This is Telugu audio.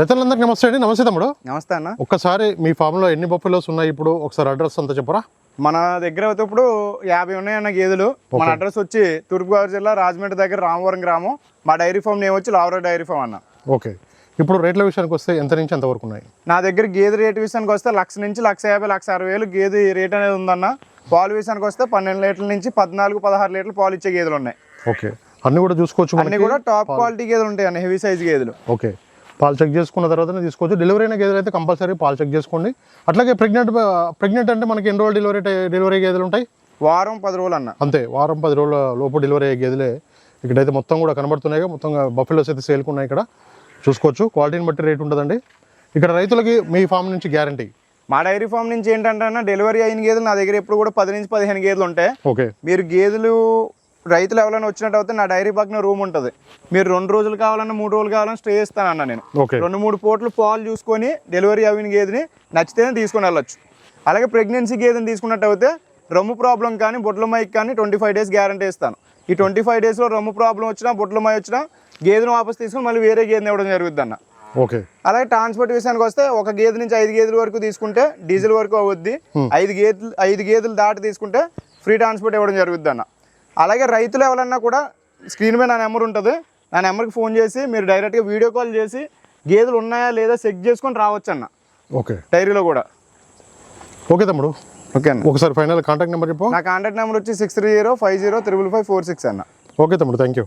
రైతులందరికీ నమస్తే అండి. నమస్తే తమ్ముడు. నమస్తే అన్న. ఒక్కసారి మీ ఫామ్లో ఎన్ని బొఫెలోస్ ఉన్నాయి? ఇప్పుడు ఒకసారి అడ్రస్ అంతా చెప్పరా. మన దగ్గర అయితే ఇప్పుడు యాభై ఉన్నాయన్న గేదెలు. మన అడ్రస్ వచ్చి తూర్పుగోదావరి జిల్లా రాజమండ్రి దగ్గర రామవరం గ్రామం. మా డైరీ ఫామ్ నేమ్ వచ్చి లావరా డైరీ ఫామ్ అన్న. ఓకే. ఇప్పుడు రేట్ల విషయానికి వస్తే ఎంత నుంచి ఎంత వరకు ఉన్నాయి? నా దగ్గర గేదె రేటు విషయానికి వస్తే లక్ష నుంచి లక్ష యాభై లక్ష అరవై వేలు గేదె రేట్ అనేది ఉందన్న. పాలు విషయానికి వస్తే పన్నెండు లీటర్ల నుంచి పద్నాలుగు పదహారు లీటర్లు పాలు ఇచ్చే గేదెలు ఉన్నాయి. ఓకే. అన్ని కూడా చూసుకోవచ్చు అన్ని కూడా టాప్ క్వాలిటీ గేదెలు ఉంటాయి అన్న హెవీ సైజ్ గేదెలు. ఓకే. పాలు చెక్ చేసుకున్న తర్వాతనే తీసుకోవచ్చు. డెలివరీ అయిన గేదెలు అయితే కంపల్సరీ పాలు చెక్ చేసుకోండి. అట్లాగే ప్రెగ్నెంట్ ప్రెగ్నెంట్ అంటే మనకి ఎన్ని రోజులు డెలివరీ డెలివరీ గేదెలు ఉంటాయి? వారం పది రోజులు అన్న. అంతే వారం పది రోజుల లోపు డెలివరీ అయ్యే గేదెలే ఇక్కడైతే మొత్తం కూడా కనబడుతున్నాయి మొత్తం బఫెలోస్ అయితే సేల్కి ఉన్నాయి ఇక్కడ. చూసుకోవచ్చు. క్వాలిటీని బట్టి రేట్ ఉంటుందండి. ఇక్కడ రైతులకి మీ ఫామ్ నుంచి గ్యారంటీ మా డైరీ ఫామ్ నుంచి ఏంటంటే డెలివరీ అయిన గేదెలు నా దగ్గర ఎప్పుడు కూడా పది నుంచి పదిహేను గేదెలు ఉంటాయి. ఓకే. మీరు గేదెలు రైతులు ఎవరైనా వచ్చినట్టు అయితే నా డైరీ పక్కన రూమ్ ఉంటుంది. మీరు రెండు రోజులు కావాలన్నా మూడు రోజులు కావాలన్నా స్టే ఇస్తానన్న నేను. రెండు మూడు పూటలు పాలు చూసుకొని డెలివరీ అయిన గేదెని నచ్చితేనే తీసుకొని వెళ్ళొచ్చు. అలాగే ప్రెగ్నెన్సీ గేదెని తీసుకున్నట్టు అయితే రొమ్ము ప్రాబ్లం కానీ బొట్ల మైక్ కానీ ట్వంటీ ఫైవ్ డేస్ గ్యారంటీ ఇస్తాను. ఈ ట్వంటీ ఫైవ్ డేస్లో రొమ్ము ప్రాబ్లం వచ్చినా బొట్ల మై వచ్చినా గేదెను వాపస్ తీసుకొని మళ్ళీ వేరే గేదెని ఇవ్వడం జరుగుద్ది అన్న. ఓకే. అలాగే ట్రాన్స్పోర్ట్ విషయానికి వస్తే ఒక గేదె నుంచి ఐదు గేదెల వరకు తీసుకుంటే డీజిల్ వరకు అవుద్ది. ఐదు గేదెలు ఐదు గేదెలు దాటి తీసుకుంటే ఫ్రీ ట్రాన్స్పోర్ట్ ఇవ్వడం జరుగుద్ది అన్న. అలాగే రైతులు ఎవరన్నా కూడా స్క్రీన్ మీద నా నెంబర్ ఉంటుంది. నా నెంబర్కి ఫోన్ చేసి మీరు డైరెక్ట్గా వీడియో కాల్ చేసి గేదెలు ఉన్నాయా లేదా చెక్ చేసుకొని రావచ్చు అన్న ఓకే. డైరీలో కూడా. ఓకే తమ్ముడు. ఓకే అన్న. ఒకసారి ఫైనల్ కాంటాక్ట్ నెంబర్ చెప్పు. నా కాంటాక్ట్ నెంబర్ వచ్చి six three zero five zero triple five four six అన్న. ఓకే తమ్ముడు థ్యాంక్ యూ